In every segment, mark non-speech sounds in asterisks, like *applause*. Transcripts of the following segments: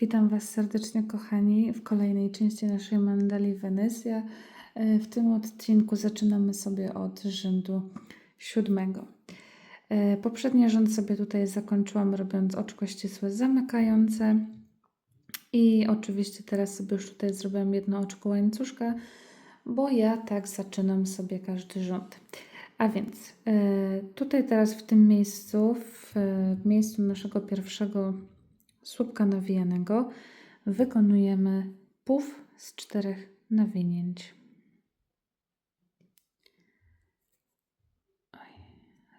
Witam Was serdecznie, kochani, w kolejnej części naszej mandali Wenecja. E, W tym odcinku zaczynamy sobie od rzędu siódmego. E, Poprzedni rząd sobie tutaj zakończyłam, robiąc oczko ścisłe zamykające. I oczywiście teraz sobie już tutaj zrobiłam jedno oczko łańcuszka, bo ja tak zaczynam sobie każdy rząd. A więc e, tutaj teraz w tym miejscu, w, w miejscu naszego pierwszego słupka nawijanego wykonujemy puf z czterech nawinięć.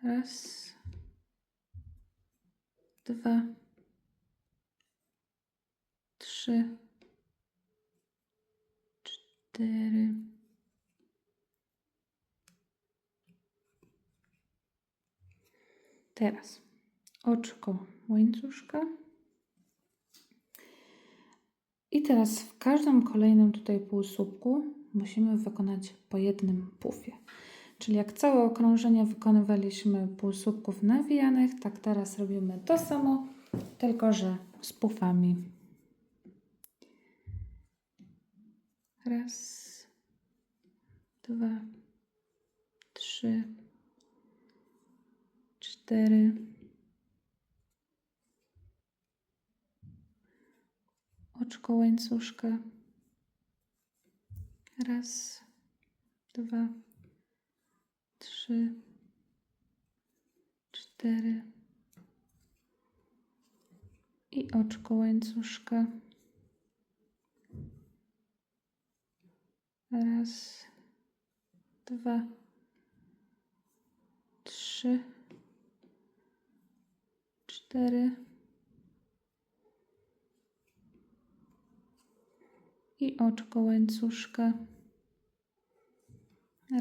Raz, dwa, trzy, cztery, Teraz oczko łańcuszka. I teraz w każdym kolejnym tutaj półsłupku musimy wykonać po jednym pufie. Czyli jak całe okrążenie wykonywaliśmy półsłupków nawijanych, tak teraz robimy to samo, tylko że z pufami. Raz, dwa, trzy, cztery, oczko łańcuszka. Raz, dwa, trzy, cztery i oczko łańcuszka. Raz, dwa, trzy, cztery. I oczko łańcuszka.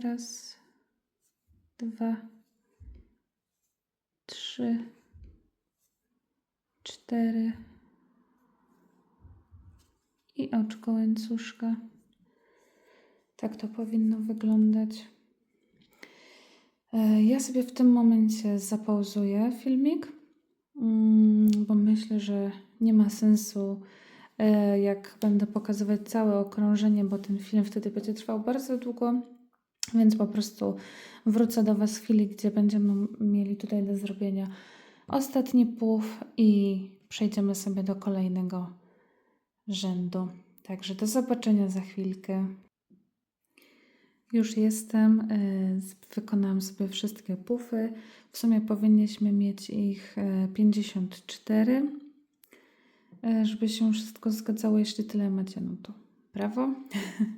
Raz, dwa, trzy, cztery i oczko łańcuszka. Tak to powinno wyglądać. E, Ja sobie w tym momencie zapauzuję filmik, mm, bo myślę, że nie ma sensu jak będę pokazywać całe okrążenie, bo ten film wtedy będzie trwał bardzo długo, więc po prostu wrócę do Was w chwili, gdzie będziemy mieli tutaj do zrobienia ostatni płów i przejdziemy sobie do kolejnego rzędu. Także do zobaczenia za chwilkę. Już jestem, e, wykonałam sobie wszystkie pufy. W sumie powinniśmy mieć ich 54 E, żeby się wszystko zgadzało. Jeśli tyle macie, no to brawo.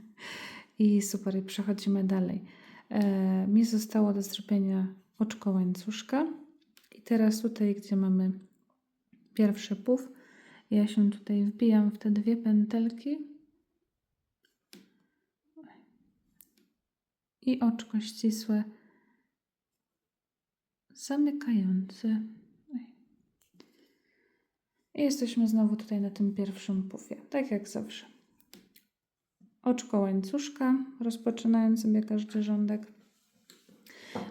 *laughs* I super, i przechodzimy dalej. E, mi zostało do zrobienia oczko łańcuszka. I teraz tutaj, gdzie mamy pierwszy puf, ja się tutaj wbijam w te dwie pętelki. I oczko ścisłe zamykające. I jesteśmy znowu tutaj na tym pierwszym pufie, tak jak zawsze. Oczko łańcuszka, rozpoczynając sobie każdy rządek.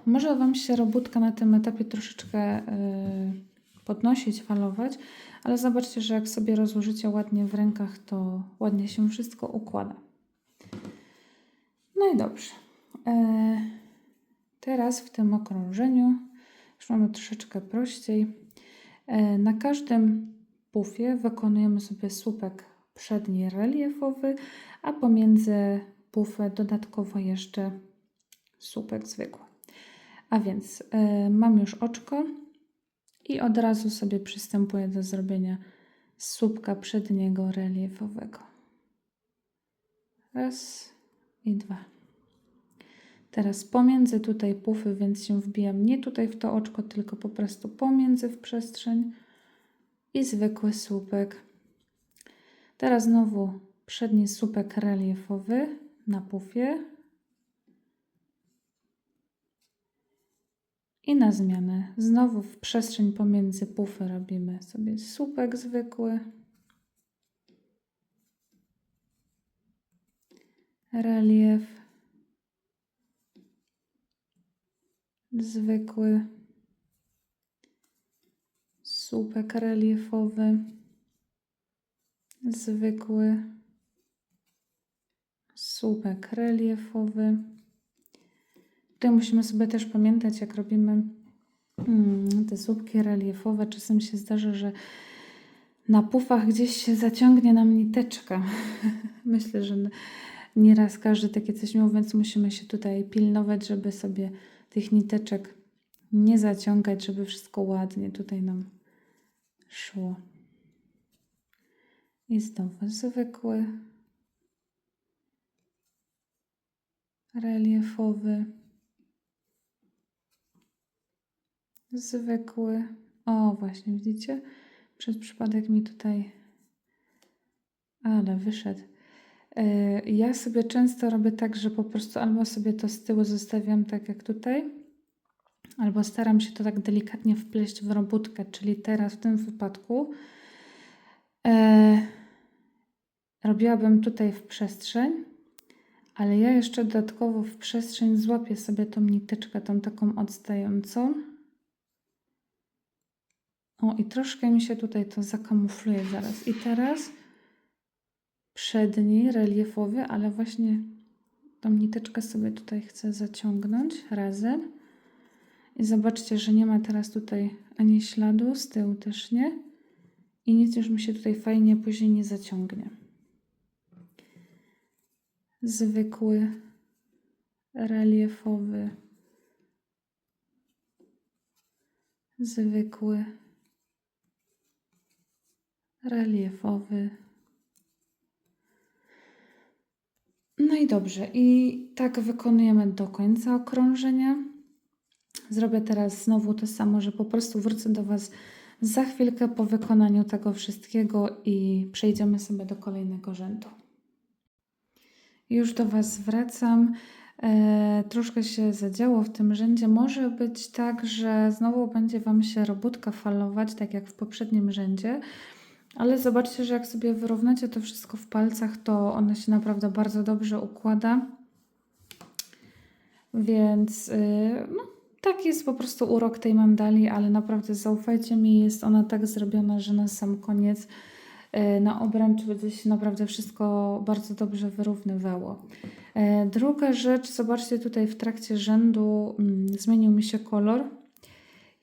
Może Wam się robótka na tym etapie troszeczkę yy, podnosić, falować, ale zobaczcie, że jak sobie rozłożycie ładnie w rękach, to ładnie się wszystko układa. No i dobrze. Yy, teraz w tym okrążeniu już mamy troszeczkę prościej. Yy, na każdym pufie wykonujemy sobie słupek przedni reliefowy, a pomiędzy pufę dodatkowo jeszcze słupek zwykły. A więc y, mam już oczko i od razu sobie przystępuję do zrobienia słupka przedniego reliefowego. Raz i dwa. Teraz pomiędzy tutaj pufy, więc się wbijam nie tutaj w to oczko, tylko po prostu pomiędzy w przestrzeń i zwykły słupek. Teraz znowu przedni słupek reliefowy na pufie. I na zmianę znowu w przestrzeń pomiędzy pufy robimy sobie słupek zwykły. Relief. Zwykły słupek reliefowy. zwykły, słupek reliefowy. Tutaj musimy sobie też pamiętać, jak robimy mm, te słupki reliefowe, czasem się zdarza, że na pufach gdzieś się zaciągnie nam niteczka. *laughs* Myślę, że nieraz każdy takie coś miał, więc musimy się tutaj pilnować, żeby sobie tych niteczek nie zaciągać, żeby wszystko ładnie tutaj nam szło. I znowu zwykły, reliefowy, zwykły. O, właśnie, widzicie? Przez przypadek mi tutaj. Ale wyszedł. Yy, Ja sobie często robię tak, że po prostu albo sobie to z tyłu zostawiam tak jak tutaj, albo staram się to tak delikatnie wpleść w robótkę, czyli teraz w tym wypadku e, robiłabym tutaj w przestrzeń, ale ja jeszcze dodatkowo w przestrzeń złapię sobie tą niteczkę, tą taką odstającą. O, i troszkę mi się tutaj to zakamufluje zaraz. I teraz przedni, reliefowy, ale właśnie tą niteczkę sobie tutaj chcę zaciągnąć razem. I zobaczcie, że nie ma teraz tutaj ani śladu, z tyłu też nie. I nic już mi się tutaj fajnie później nie zaciągnie. Zwykły, reliefowy, zwykły, reliefowy. No i dobrze, i tak wykonujemy do końca okrążenia. Zrobię teraz znowu to samo, że po prostu wrócę do Was za chwilkę po wykonaniu tego wszystkiego i przejdziemy sobie do kolejnego rzędu. Już do Was wracam. E, troszkę się zadziało w tym rzędzie. Może być tak, że znowu będzie Wam się robótka falować, tak jak w poprzednim rzędzie. Ale zobaczcie, że jak sobie wyrównacie to wszystko w palcach, to ona się naprawdę bardzo dobrze układa. Więc yy, no, tak jest po prostu urok tej mandali, ale naprawdę zaufajcie mi, jest ona tak zrobiona, że na sam koniec yy, na obręcz będzie się naprawdę wszystko bardzo dobrze wyrównywało. Yy, druga rzecz, zobaczcie tutaj w trakcie rzędu mm, zmienił mi się kolor.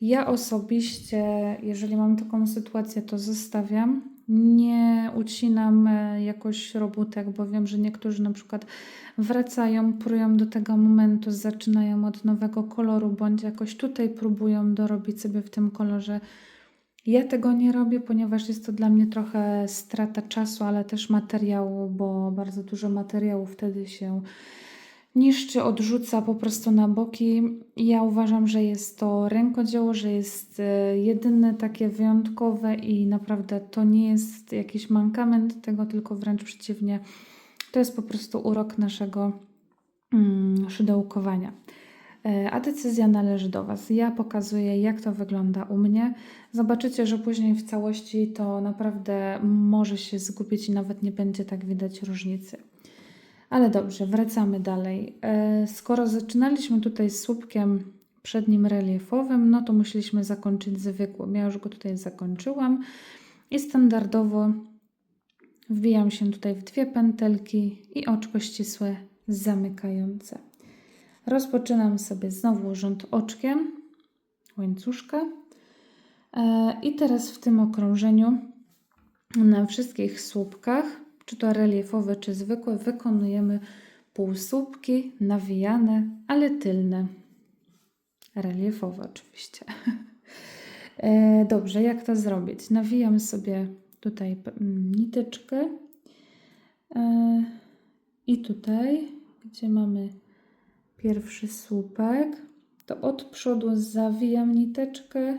Ja osobiście, jeżeli mam taką sytuację, to zostawiam. Nie ucinam e, jakoś robótek, bo wiem, że niektórzy na przykład wracają, prują do tego momentu, zaczynają od nowego koloru, bądź jakoś tutaj próbują dorobić sobie w tym kolorze. Ja tego nie robię, ponieważ jest to dla mnie trochę strata czasu, ale też materiału, bo bardzo dużo materiału wtedy się niszczy, odrzuca po prostu na boki. Ja uważam, że jest to rękodzieło, że jest e, jedyne takie wyjątkowe i naprawdę to nie jest jakiś mankament tego, tylko wręcz przeciwnie. To jest po prostu urok naszego mm, szydełkowania. E, a decyzja należy do Was. Ja pokazuję, jak to wygląda u mnie. Zobaczycie, że później w całości to naprawdę może się zgubić i nawet nie będzie tak widać różnicy. Ale dobrze, wracamy dalej. E, skoro zaczynaliśmy tutaj z słupkiem przednim reliefowym, no to musieliśmy zakończyć zwykłym. Ja już go tutaj zakończyłam i standardowo wbijam się tutaj w dwie pętelki i oczko ścisłe zamykające. Rozpoczynam sobie znowu rząd oczkiem łańcuszka e, i teraz w tym okrążeniu na wszystkich słupkach czy to reliefowe, czy zwykłe, wykonujemy półsłupki nawijane, ale tylne. Reliefowe oczywiście. *laughs* E, dobrze, jak to zrobić? Nawijam sobie tutaj niteczkę e, i tutaj, gdzie mamy pierwszy słupek, to od przodu zawijam niteczkę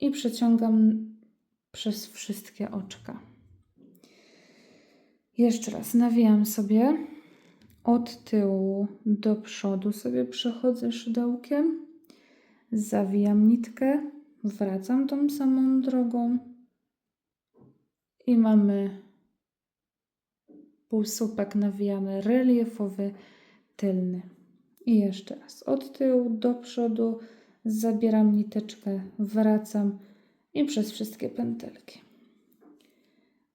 i przeciągam przez wszystkie oczka. Jeszcze raz nawijam sobie od tyłu do przodu sobie przechodzę szydełkiem, zawijam nitkę, wracam tą samą drogą i mamy półsłupek nawijany reliefowy, tylny. I jeszcze raz od tyłu do przodu zabieram niteczkę, wracam i przez wszystkie pętelki.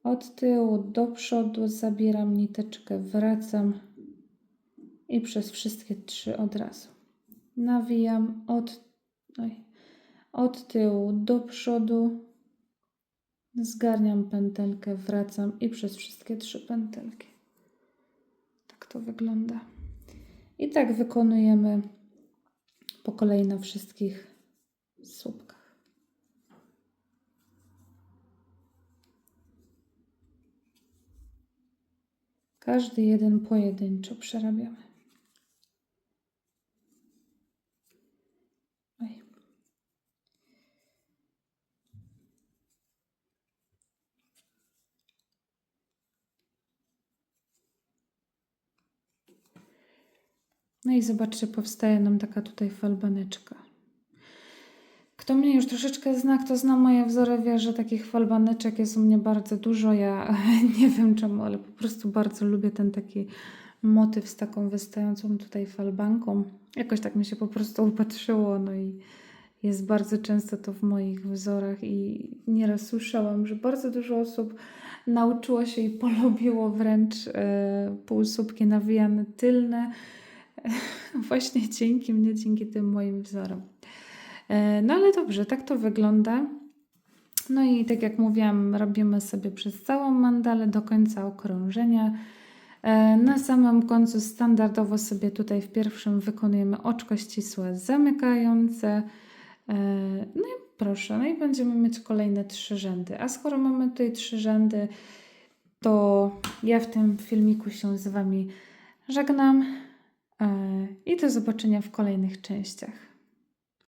Od tyłu do przodu zabieram niteczkę, wracam i przez wszystkie trzy od razu. Nawijam od, oj, od tyłu do przodu, zgarniam pętelkę, wracam i przez wszystkie trzy pętelki. Tak to wygląda. I tak wykonujemy po kolei na wszystkich słupkach. Każdy jeden pojedynczo przerabiamy. No i zobaczcie, powstaje nam taka tutaj falbaneczka. Kto mnie już troszeczkę zna, kto zna moje wzory, wie, że takich falbaneczek jest u mnie bardzo dużo. Ja *laughs* nie wiem czemu, ale po prostu bardzo lubię ten taki motyw z taką wystającą tutaj falbanką. Jakoś tak mi się po prostu upatrzyło, no i jest bardzo często to w moich wzorach i nieraz słyszałam, że bardzo dużo osób nauczyło się i polubiło wręcz e, półsłupki nawijane tylne *laughs* właśnie dzięki mnie, dzięki tym moim wzorom. E, No ale dobrze, tak to wygląda. No i tak jak mówiłam, robimy sobie przez całą mandalę do końca okrążenia. E, Na samym końcu standardowo sobie tutaj w pierwszym wykonujemy oczko ścisłe zamykające. E, No i proszę, no i będziemy mieć kolejne trzy rzędy. A skoro mamy tutaj trzy rzędy, to ja w tym filmiku się z Wami żegnam i do zobaczenia w kolejnych częściach.